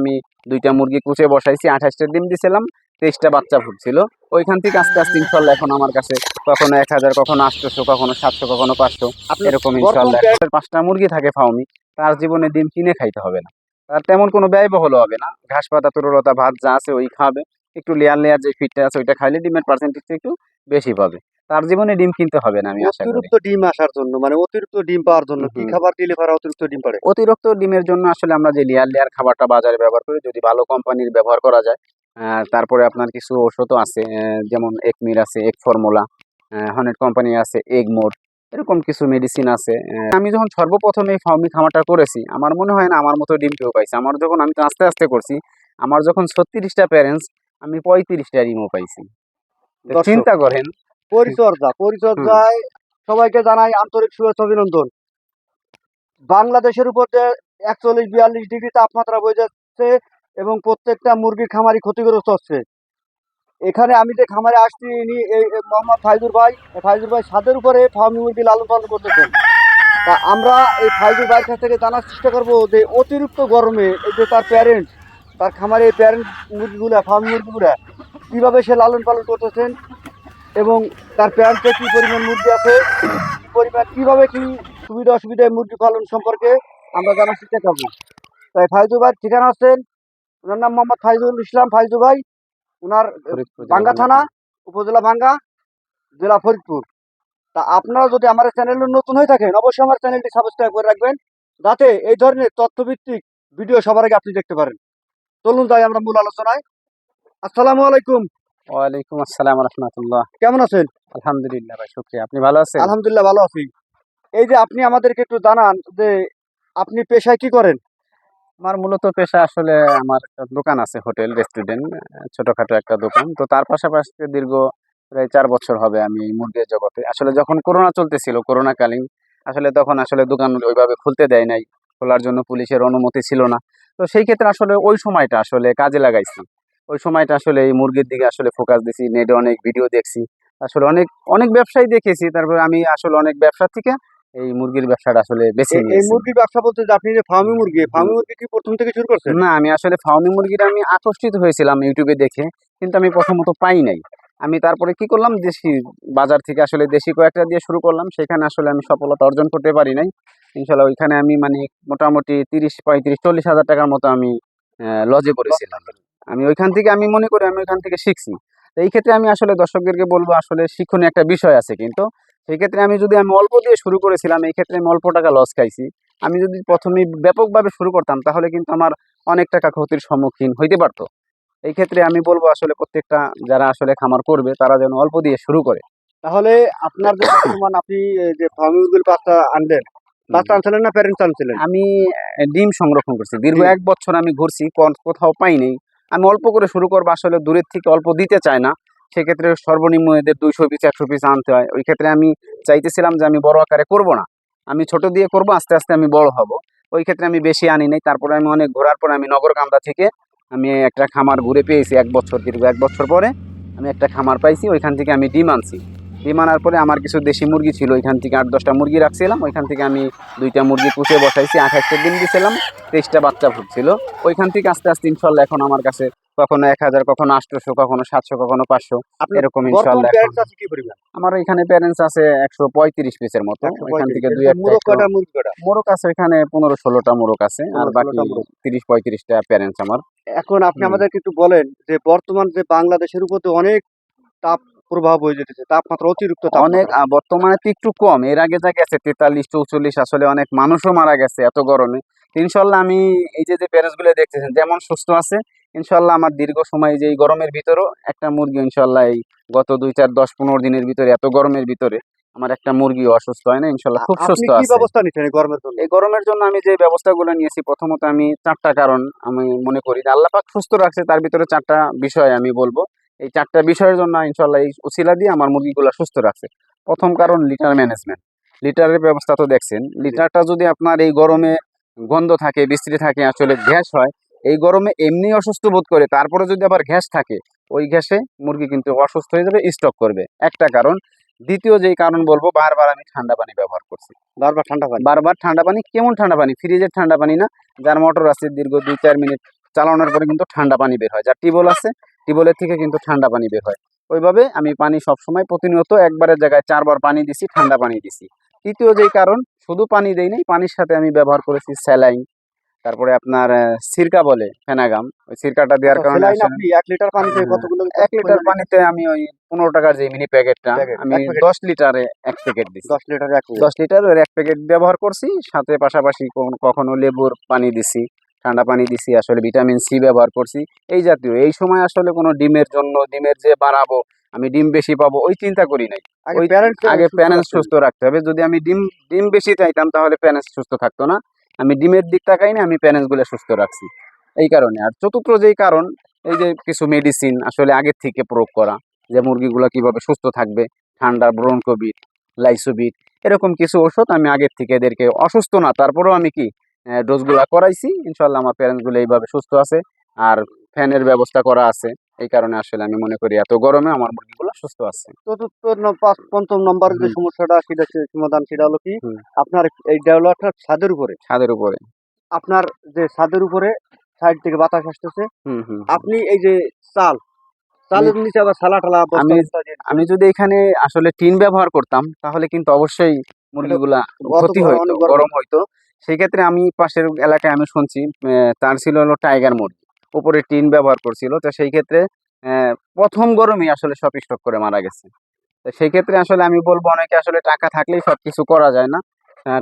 আমি দুইটা মুরগি কুচে বসাইছি আঠাশটা ডিম দিছিলাম তেইশটা বাচ্চা ফুটছিল। ওইখান থেকে আস্তে আস্তে ইনশাল্লাহ এখন আমার কাছে কখনো এক হাজার কখনো আটশোশো কখনো সাতশো কখনো পাঁচশো এরকম ইনশাল্লাহ। পাঁচটা মুরগি থাকে ফাউমি তার জীবনে ডিম কিনে খাইতে হবে না। তার তেমন কোনো ব্যয়বহুল হবে না। ঘাস পাতা তরলতা ভাত যা আছে ওই খাবে। একটু লেয়ার লেয়ার যে ফিটটা আছে ওইটা খাইলে ডিমের পার্সেন্টেজটা একটু বেশি পাবে। তার জীবনে ডিম কিনতে হবে না আমি আশা করি। অতিরিক্ত ডিম আসার জন্য মানে অতিরিক্ত ডিম পাওয়ার জন্য কি খাবার দিলে পারে অতিরিক্ত ডিম পারে? অতিরিক্ত ডিমের জন্য আসলে আমরা যে লেয়ার লেয়ার খাবারটা বাজারে ব্যবহার করি যদি ভালো কোম্পানির ব্যবহার করা যায় তারপরে আপনার কিছু ওষুধও আছে যেমন একমির আছে এক ফর্মুলা হনেট কোম্পানি আছে এগ এগমোর এরকম কিছু মেডিসিন আছে আমি যখন সর্বপ্রথম এই ফার্মি খামারটা করেছি আমার মনে হয় না আমার মতো ডিম কেউ পাইছে। আমার যখন আমি তো আস্তে আস্তে করছি আমার যখন ছত্রিশটা প্যারেন্টস আমি পঁয়ত্রিশটা ডিমও পাইছি। চিন্তা করেন। পরিচর্যা পরিচর্যায় সবাইকে জানাই আন্তরিক শুভেচ্ছা অভিনন্দন। বাংলাদেশের উপর যে একচল্লিশ বিয়াল্লিশ ডিগ্রি তাপমাত্রা বয়ে যাচ্ছে এবং প্রত্যেকটা মুরগির খামারই ক্ষতিগ্রস্ত হচ্ছে। এখানে আমি যে খামারে আসছি ইনি এই মোহাম্মদ ফাইজুর ভাই। ফাইজুর ভাই ছাদের উপরে ফার্মি মুরগি লালন পালন করতেছেন। তা আমরা এই ফাইজুর ভাইয়ের কাছ থেকে জানার চেষ্টা করব যে অতিরিক্ত গরমে এই যে তার প্যারেন্টস তার খামারে এই প্যারেন্ট মুরগিগুলা ফার্মি মুরগিগুলা কীভাবে সে লালন পালন করতেছেন এবং তার প্যারেন্টসে কী পরিমাণ মুরগি আছে পরিমাণ কীভাবে কী সুবিধা অসুবিধায় মুরগি পালন সম্পর্কে আমরা জানার চেষ্টা করব। তাই ফাইজু ভাই ঠিকানা আছেন? ওনার নাম মোহাম্মদ ফাইজুল ইসলাম ফাইজু ভাই। ওনার বাঙ্গা থানা উপজেলা বাঙ্গা জেলা ফরিদপুর। তা আপনারা যদি আমার চ্যানেলে নতুন হয়ে থাকেন অবশ্যই আমার চ্যানেলটি সাবস্ক্রাইব করে রাখবেন। যাতে এই ধরনের তথ্যভিত্তিক ভিডিও সবার আগে আপনি দেখতে পারেন। চলুন যাই আমরা মূল আলোচনায়। আসসালামু আলাইকুম। ওয়ালাইকুম আসসালাম রহমতুল্লাহ। কেমন আছেন? আলহামদুলিল্লাহ ভাই শুক্রিয়া। আপনি ভালো আছেন? আলহামদুলিল্লাহ ভালো আছি। এই যে আপনি আমাদেরকে একটু জানান যে আপনি পেশায় কি করেন? আমার মূলত পেশা আসলে আমার একটা দোকান আছে হোটেল রেস্টুরেন্ট ছোটখাটো একটা দোকান। তো তার পাশাপাশি দীর্ঘ প্রায় চার বছর হবে আমি এই মুরগির জগতে। আসলে যখন করোনা চলতেছিল করোনাকালীন আসলে তখন আসলে দোকান ওইভাবে খুলতে দেয় নাই। খোলার জন্য পুলিশের অনুমতি ছিল না। তো সেই ক্ষেত্রে আসলে ওই সময়টা আসলে কাজে লাগাইছি। ওই সময়টা আসলে এই মুরগির দিকে আসলে ফোকাস দিছি নেটে অনেক ভিডিও দেখছি আসলে অনেক অনেক ব্যবসায়ী দেখেছি তারপর আমি আসলে অনেক ব্যবসা থেকে এই মুরগির ব্যবসাটা আসলে বেশি এই- এই মুরগির ব্যবসা বলতে যে আপনি যে ফার্মি মুরগি ফার্মি মুরগি কি প্রথম থেকে শুরু করছেন? না আমি আসলে ফার্মি মুরগিটা আমি আকর্ষিত হয়েছিলাম ইউটিউবে দেখে কিন্তু আমি প্রথমত পাই নাই। আমি তারপরে কি করলাম দেশি বাজার থেকে আসলে দেশি কয়েকটা দিয়ে শুরু করলাম সেখানে আসলে আমি সফলতা অর্জন করতে পারি নাই। ইনশাল্লাহ ওইখানে আমি মানে মোটামুটি তিরিশ, পঁয়ত্রিশ, চল্লিশ হাজার টাকার মতো আমি লজে করেছিলাম আমি ওইখান থেকে আমি মনে করি আমি ওইখান থেকে শিখছি। তো এই ক্ষেত্রে আমি আসলে দর্শকদেরকে বলব, আসলে শিক্ষণীয় একটা বিষয় আছে কিন্তু, সেই ক্ষেত্রে আমি যদি আমি অল্প দিয়ে শুরু করেছিলাম, এই ক্ষেত্রে আমি অল্প টাকা লস খাইছি। আমি যদি প্রথমেই ব্যাপকভাবে শুরু করতাম, তাহলে কিন্তু আমার অনেক টাকা ক্ষতির সম্মুখীন হইতে পারতো। এই ক্ষেত্রে আমি বলব, আসলে প্রত্যেকটা যারা আসলে খামার করবে, তারা যেন অল্প দিয়ে শুরু করে। তাহলে আপনার যে বর্তমান আপনি যে ফার্মি মুরগির বাচ্চা আনলেন বাচ্চা আনছিলেন না প্যারেন্টস আনছিলেন আমি ডিম সংরক্ষণ করছি। দীর্ঘ এক বছর আমি ঘুরছি কোথাও পাই নাই। আমি অল্প করে শুরু করব আসলে দূরের থেকে অল্প দিতে চায় না। সেক্ষেত্রে সর্বনিম্ন এদের দুইশো পিস একশো পিস আনতে হয়। ওই ক্ষেত্রে আমি চাইতেছিলাম যে আমি বড় আকারে করব না। আমি ছোট দিয়ে করব আস্তে আস্তে আমি বড় হব। ওই ক্ষেত্রে আমি বেশি আনি নাই। তারপরে আমি অনেক ঘোরার পরে আমি নগরকান্দা থেকে আমি একটা খামার ঘুরে পেয়েছি। এক বছর দীর্ঘ এক বছর পরে আমি একটা খামার পাইছি। ওইখান থেকে আমি ডিম আনছি। ডিম আনার পরে আমার কিছু দেশি মুরগি ছিল ওইখান থেকে আট দশটা মুরগি রাখছিলাম ওইখান থেকে আমি দুইটা মুরগি পুষে বসাইছি আঠাশটা ডিম দিয়েছিলাম তেইশটা বাচ্চা ফুটছিল ওইখান থেকে আস্তে আস্তে ইনশাল্লাহ এখন আমার কাছে কখনো এক হাজার কখনো আটশোশো কখনো সাতশো কখনো পাঁচশো এরকম ইনশাল্লাহ আমার এখানে প্যারেন্টস আছে একশো পঁয়ত্রিশ পিসের মতো ওইখান থেকে দুই একটা মোরগ আছে এখানে পনেরো ষোলোটা মোরগ আছে আর 15 বাকি তিরিশ পঁয়ত্রিশটা প্যারেন্টস আমার। এখন আপনি আমাদেরকে একটু বলেন যে বর্তমান যে বাংলাদেশের উপর তো অনেক তাপ প্রভাব হয়ে যেতেছে তাপমাত্রা অতিরিক্ত অনেক বর্তমানে তো একটু কম। এর আগে যা গেছে তেতাল্লিশ চৌচল্লিশ আসলে অনেক মানুষও মারা গেছে এত গরমে। ইনশাল্লাহ আমি এই যে যে প্যারেন্টসগুলো দেখতেছেন যেমন সুস্থ আছে ইনশাল্লাহ আমার দীর্ঘ সময় যে এই গরমের ভিতরেও একটা মুরগি ইনশাল্লাহ এই গত দুই চার দশ পনেরো দিনের ভিতরে এত গরমের ভিতরে আমার একটা মুরগি অসুস্থ হয় না ইনশাল্লাহ খুব সুস্থ আছে। ব্যবস্থা নিচ্ছেন এই গরমের জন্য? এই গরমের জন্য আমি যে ব্যবস্থাগুলো নিয়েছি প্রথমত আমি চারটা কারণ আমি মনে করি। যে আল্লাহ পাক সুস্থ রাখছে তার ভিতরে চারটা বিষয় আমি বলব। এই চারটা বিষয়ের জন্য ইনশাল্লাহ এই উসিলা দিয়ে আমার মুরগিগুলো সুস্থ রাখছে। প্রথম কারণ লিটার ম্যানেজমেন্ট লিটারের ব্যবস্থা তো দেখছেন। লিটারটা যদি আপনার এই গরমে গন্ধ থাকে বৃষ্টি থাকে আসলে গ্যাস হয় এই গরমে এমনি অসুস্থ বোধ করে তারপরে যদি আবার গ্যাস থাকে ওই গ্যাসে মুরগি কিন্তু অসুস্থ হয়ে যাবে স্টক করবে। একটা কারণ। দ্বিতীয় যেই কারণ বলব বারবার আমি ঠান্ডা পানি ব্যবহার করছি। বারবার ঠান্ডা পানি? বারবার ঠান্ডা পানি কেমন ঠান্ডা পানি? ফ্রিজের ঠান্ডা পানি না যার মোটর আছে দীর্ঘ দুই চার মিনিট চালানোর পরে কিন্তু ঠান্ডা পানি বের হয়। যার টিউবওয়েল আছে টিউবওয়েলের থেকে কিন্তু ঠান্ডা পানি বের হয়। ওইভাবে আমি পানি সবসময় প্রতিনিয়ত একবারের জায়গায় চারবার পানি দিছি ঠান্ডা পানি দিছি। তৃতীয় যেই কারণ শুধু পানি দেই নাই পানির সাথে আমি ব্যবহার করেছি স্যালাইন তারপরে আপনার সিরকা বলে ফেনাগাম। ওই সিরকাটা দেওয়ার কারণে আপনি এক লিটার পানিতে হ্যাঁ, কতগুলো এক লিটার পানিতে আমি ওই পনেরো টাকার যে মিনি প্যাকেটটা আমি। দশ লিটারে এক প্যাকেট দিছি। দশ লিটার এক। দশ লিটার এক প্যাকেট ব্যবহার করছি সাথে পাশাপাশি কখনো লেবুর পানি দিছি। ঠান্ডা পানি দিছি আসলে ভিটামিন সি ব্যবহার করছি। এই জাতীয় এই সময় আসলে কোনো ডিমের জন্য ডিমের যে বাড়াবো আমি ডিম বেশি পাবো ওই চিন্তা করি নাই। আগে প্যারেন্টস সুস্থ রাখতে হবে। যদি আমি ডিম ডিম বেশি চাইতাম তাহলে প্যারেন্টস সুস্থ থাকতো না। আমি ডিমের দিক তাকাই না আমি প্যারেন্টসগুলো সুস্থ রাখছি। এই কারণে। আর চতুর্থ যেই কারণ এই যে কিছু মেডিসিন আসলে আগের থেকে প্রয়োগ করা যে মুরগিগুলো কীভাবে সুস্থ থাকবে ঠান্ডা ব্রনকোবিট লাইসোবিট এরকম কিছু ওষুধ আমি আগের থেকে এদেরকে অসুস্থ না তারপরেও আমি কি ডোজগুলা করাইছি। ইনশাল্লাহ আমার প্যারেন্টসগুলো এইভাবে সুস্থ আছে আর ফ্যানের ব্যবস্থা করা আছে। এই কারণে আসলে আমি মনে করি এত গরমে আমার মুরগিগুলো সুস্থ আছে। চতুর্থ পঞ্চম নম্বরের যে সমস্যাটা সেটা সমাধান সেটা হলো কি আপনার এই ডেভেলপটা ছাদের উপরে। ছাদের উপরে। আপনার যে ছাদের উপরে সাইড থেকে বাতাস আসতেছে। আপনি এই যে চাল চালের নিচে আবার সালা টালা আমি- আমি যদি এখানে আসলে টিন ব্যবহার করতাম তাহলে কিন্তু অবশ্যই মুরগিগুলা ক্ষতি হইতো গরম গরম হইতো। সেই ক্ষেত্রে আমি পাশের এলাকায় আমি শুনছি তার ছিল হলো টাইগার মুরগি। উপরে টিন ব্যবহার করছিল। তো সেই ক্ষেত্রে প্রথম গরমই আসলে সব স্টক করে মারা গেছে। তো সেই ক্ষেত্রে আসলে আমি বলব অনেকে আসলে টাকা থাকলেই সব কিছু করা যায় না।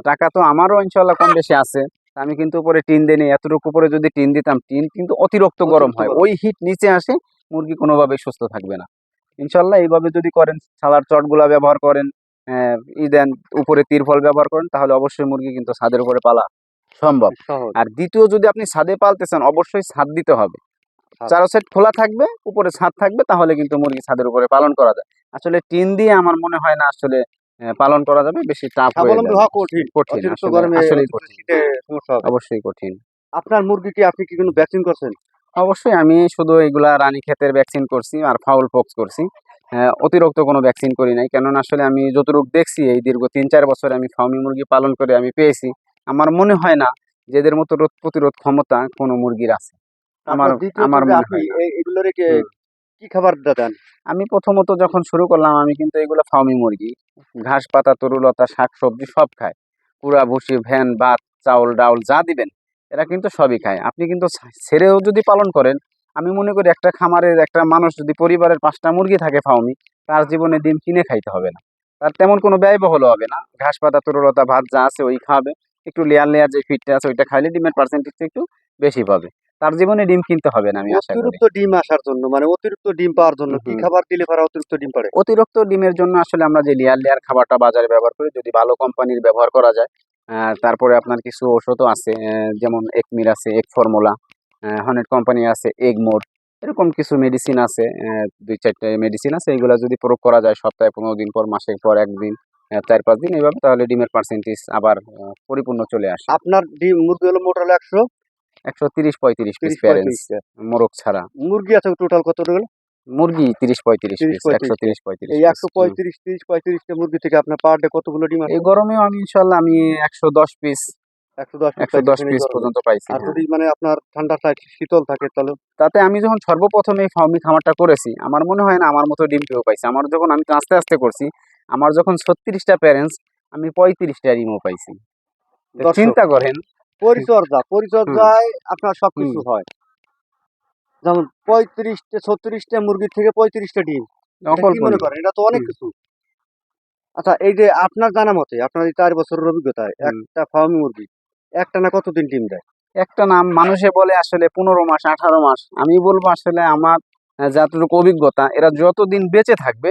টাকা তো আমারও ইনশাল্লাহ কম বেশি আছে। আমি কিন্তু উপরে টিন দিই এতটুকু উপরে যদি টিন দিতাম টিন কিন্তু অতিরিক্ত গরম হয়। ওই হিট নিচে আসে মুরগি কোনোভাবে সুস্থ থাকবে না। ইনশাল্লাহ এইভাবে যদি করেন সালার চটগুলা ব্যবহার করেন ই দেন উপরে তিরফল ব্যবহার করেন তাহলে অবশ্যই মুরগি কিন্তু ছাদের উপরে পালা সম্ভব। আর দ্বিতীয় যদি আপনি ছাদে পালতে চান অবশ্যই ছাদ দিতে হবে। চারো সাইড খোলা থাকবে উপরে ছাদ থাকবে তাহলে কিন্তু মুরগি ছাদের উপরে পালন করা যায়। আসলে টিন দিয়ে আমার মনে হয় না আসলে পালন করা যাবে বেশি টাফ হয়ে কঠিন কঠিন আসলে অবশ্যই কঠিন। আপনার মুরগিকে আপনি কি কোনো ভ্যাকসিন করছেন? অবশ্যই আমি শুধু এগুলা রানী ক্ষেতের ভ্যাকসিন করছি আর ফাউল পক্স করছি। অতিরিক্ত কোনো ভ্যাকসিন করি নাই। কেননা আসলে আমি যতটুকু দেখছি এই দীর্ঘ তিন চার বছরে আমি ফার্মি মুরগি পালন করে আমি পেয়েছি। আমার মনে হয় না যে এদের মতো রোগ প্রতিরোধ ক্ষমতা কোনো মুরগির আছে। আমার আমার মনে হয় কি। খাবার দেন? আমি প্রথমত যখন শুরু করলাম আমি কিন্তু এগুলো ফার্মি মুরগি। ঘাস পাতা তরুলতা শাক সবজি সব খায় কুড়া ভুসি ভ্যান ভাত চাউল ডাউল যা দিবেন এরা কিন্তু সবই খায়। আপনি কিন্তু ছেড়েও যদি পালন করেন আমি মনে করি একটা খামারের একটা মানুষ যদি পরিবারের পাঁচটা মুরগি থাকে ফার্মি তার জীবনে ডিম কিনে খাইতে হবে না। তার তেমন কোনো ব্যয়বহুল হবে না। ঘাস পাতা তরুলতা ভাত যা আছে ওই খাবে। একটু লেয়ার লেয়ার যে ফিটটা আছে ওইটা খাইলে ডিমের পার্সেন্টেজটা একটু বেশি পাবে। তার জীবনে ডিম কিনতে হবে না আমি আশা করি। অতিরিক্ত ডিম আসার জন্য মানে অতিরিক্ত ডিম পাওয়ার জন্য কি খাবার দিলে পরে অতিরিক্ত ডিম পারে অতিরিক্ত ডিমের জন্য আসলে আমরা যে লেয়ার লেয়ার খাবারটা বাজারে ব্যবহার করি যদি ভালো কোম্পানির ব্যবহার করা যায় আহ, তারপরে আপনার কিছু ওষুধও আছে যেমন একমির আছে এক ফর্মুলা হনেট কোম্পানি আছে এগমোর এরকম কিছু মেডিসিন আছে দুই চারটে মেডিসিন আছে এইগুলো যদি প্রয়োগ করা যায় সপ্তাহে পনেরো দিন পর মাসের পর একদিন চার পাঁচ দিন এইভাবে তাহলে ডিমের পার্সেন্টেজ আবার পরিপূর্ণ চলে আসে। আপনার ডিম মুরগি হলো মোট হলো একশো? একশো তিরিশ পঁয়ত্রিশ পিস প্যারেন্টস মোরগ ছাড়া। মুরগি আছে টোটাল কত হলো? মুরগি তিরিশ পঁয়ত্রিশ একশো তিরিশ পঁয়ত্রিশ এই। একশো পঁয়ত্রিশ তিরিশ পঁয়ত্রিশটা মুরগি থেকে আপনার পার ডে কতগুলো ডিম এই গরমেও আমি ইনশাল্লাহ আমি একশো দশ পিস একশো দশ পিস পর্যন্ত পাইছি আর হ্যাঁ। যদি মানে আপনার ঠান্ডা শীতল থাকে তাহলে? তাতে আমি যখন সর্বপ্রথম এই ফার্মি খামারটা করেছি আমার মনে হয় না আমার মতো ডিম কেউ পাইছে। আমার যখন আমি আস্তে আস্তে করছি আমার যখন ছত্রিশটা প্যারেন্টস আমি পঁয়ত্রিশটা ডিমও পাইছি। চিন্তা করেন। পরিচর্যা পরিচর্যায় আপনার সবকিছু হয়। যেমন পঁয়ত্রিশটা ছত্রিশটা মুরগি থেকে পঁয়ত্রিশটা ডিম। মনে করেন? এটা তো অনেক কিছু। আচ্ছা এই যে আপনার জানা মতে আপনার এই চার বছরের অভিজ্ঞতায় একটা ফার্মি মুরগি একটা না কতদিন ডিম দেয়? একটা নাম মানুষে বলে আসলে পনেরো মাস আঠারো মাস। আমি বলব আসলে আমার যতটুকু অভিজ্ঞতা এরা যতদিন বেঁচে থাকবে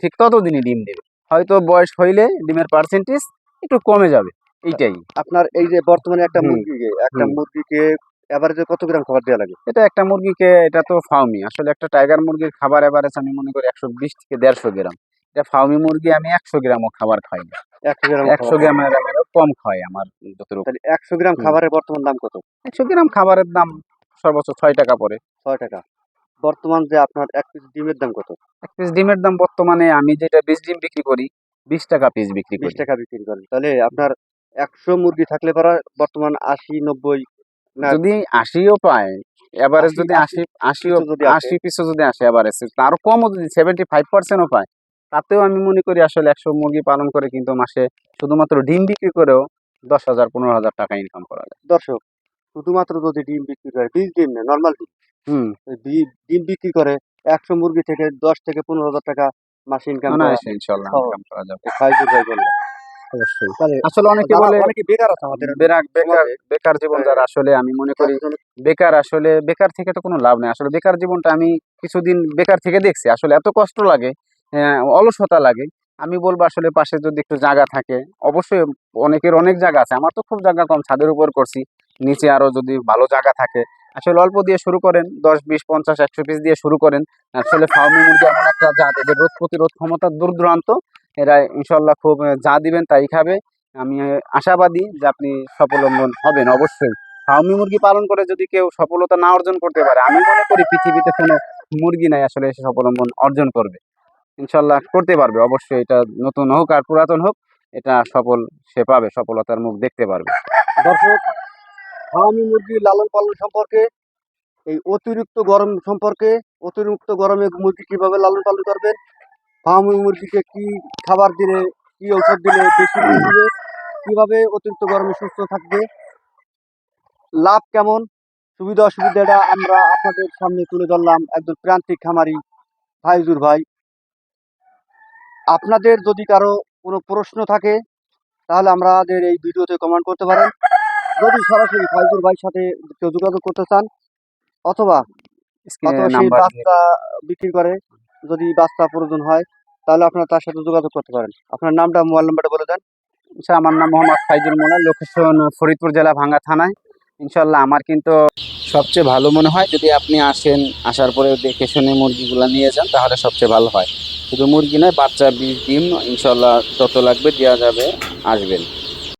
ঠিক ততদিনই ডিম দেবে। হয়তো বয়স হইলে ডিমের পার্সেন্টেজ একটু কমে যাবে এইটাই। আপনার এই যে বর্তমানে একটা মুরগিকে একটা মুরগিকে এভারেজে কত গ্রাম খাবার দেওয়া লাগে? এটা একটা মুরগিকে এটা তো ফার্মি আসলে একটা টাইগার মুরগির খাবার এভারেজ আমি মনে করি একশো বিশ থেকে দেড়শো গ্রাম। এটা ফার্মি মুরগি আমি একশো গ্রামও খাবার খাই একশো গ্রাম একশো গ্রামের কম খায় আমার যতটুকু। তাহলে একশো গ্রাম খাবারের বর্তমান দাম কত? একশো গ্রাম খাবারের দাম সর্বোচ্চ ছয় টাকা পড়ে। ছয় টাকা। বর্তমান যে আপনার এক পিস ডিমের দাম কত? এক পিস ডিমের দাম বর্তমানে আমি যেটা বিশ ডিম বিক্রি করি বিশ টাকা পিস বিক্রি বিশ করি। টাকা বিক্রি করেন। তাহলে আপনার একশো মুরগি থাকলে পরে বর্তমান আশি নব্বই যদি আশিও পায় এভারেজ যদি আশি আশি পিছু যদি আসে। আশি পিছু যদি আসে এভারেজ তারও কমও যদি সেভেন্টি ফাইভ পার্সেন্টও পায় তাতেও আমি মনে করি আসলে একশো মুরগি পালন করে কিন্তু মাসে শুধুমাত্র ডিম বিক্রি করেও দশ হাজার পনেরো হাজার টাকা ইনকাম করা যায়। দর্শক শুধুমাত্র যদি ডিম বিক্রি করে বীজ ডিম না নর্মাল ডিম হুম। ডিম বিক্রি করে একশো মুরগি থেকে দশ থেকে পনেরো হাজার টাকা মাসে ইনকাম ইনশাল্লাহ ইনকাম করা যাবে। অবশ্যই। আসলে অনেকে বলে অনেকে বেকার আছে আমাদের বেকার বেকার জীবন হ্যাঁ। যারা আসলে আমি মনে করি বেকার আসলে বেকার থেকে তো কোনো লাভ নেই। আসলে বেকার জীবনটা আমি কিছুদিন বেকার থেকে দেখছি। আসলে এত কষ্ট লাগে অলসতা লাগে। আমি বলব আসলে পাশে যদি একটু জায়গা থাকে, অবশ্যই অনেকের অনেক জায়গা আছে। আমার তো খুব জায়গা কম, ছাদের উপর করছি। নিচে আরও যদি ভালো জায়গা থাকে। আসলে অল্প দিয়ে শুরু করেন, দশ বিশ পঞ্চাশ একশো পিস দিয়ে শুরু করেন। আসলে ফার্মি মুরগি এমন একটা জাত, এদের রোগ প্রতিরোধ ক্ষমতা দূর দূরান্ত। এরা ইনশাল্লাহ খুব যা দিবেন তাই খাবে। আমি আশাবাদী যে আপনি সফলম্বন হবেন, অবশ্যই। ফার্মি মুরগি পালন করে যদি কেউ সফলতা না অর্জন করতে পারে, আমি মনে করি পৃথিবীতে কোনো মুরগি নাই আসলে সে সফলম্বন অর্জন করবে। ইনশাল্লাহ করতে পারবে। অবশ্যই এটা নতুন হোক আর পুরাতন হোক, এটা সফল, সে পাবে, সফলতার মুখ দেখতে পারবে। দর্শক ফার্মি মুরগি লালন পালন সম্পর্কে, এই অতিরিক্ত গরম সম্পর্কে, অতিরিক্ত গরমে মুরগি কীভাবে লালন পালন করবেন ফার্মি মুরগিকে কি খাবার দিলে, কি ঔষধ দিলে বেশি দিবে কীভাবে অতিরিক্ত গরমে সুস্থ থাকবে, লাভ কেমন, সুবিধা অসুবিধাটা আমরা আপনাদের সামনে তুলে ধরলাম একজন প্রান্তিক খামারি ফাইজুর ভাই। আপনাদের যদি কারও কোনো প্রশ্ন থাকে তাহলে আমাদের এই ভিডিওতে কমেন্ট করতে পারেন। যদি সরাসরি ফাইজুর ভাইয়ের সাথে কেউ যোগাযোগ করতে চান অথবা বাচ্চা বিক্রি করে যদি বাচ্চা প্রয়োজন হয় তাহলে আপনারা তার সাথে যোগাযোগ করতে পারেন। আপনার নামটা মোবাইল নাম্বারটা বলে দেন। আচ্ছা আমার নাম মোহাম্মদ ফাইজুল মোল্লা লোকেশন ফরিদপুর জেলা ভাঙ্গা থানায়। ইনশাল্লাহ আমার কিন্তু সবচেয়ে ভালো মনে হয় যদি আপনি আসেন, আসার পরে দেখে শুনে মুরগিগুলো নিয়ে যান, তাহলে সবচেয়ে ভালো হয়। শুধু মুরগি নয়, বাচ্চা, বীজ, ডিম ইনশাল্লাহ যত লাগবে দেওয়া যাবে, আসবেন।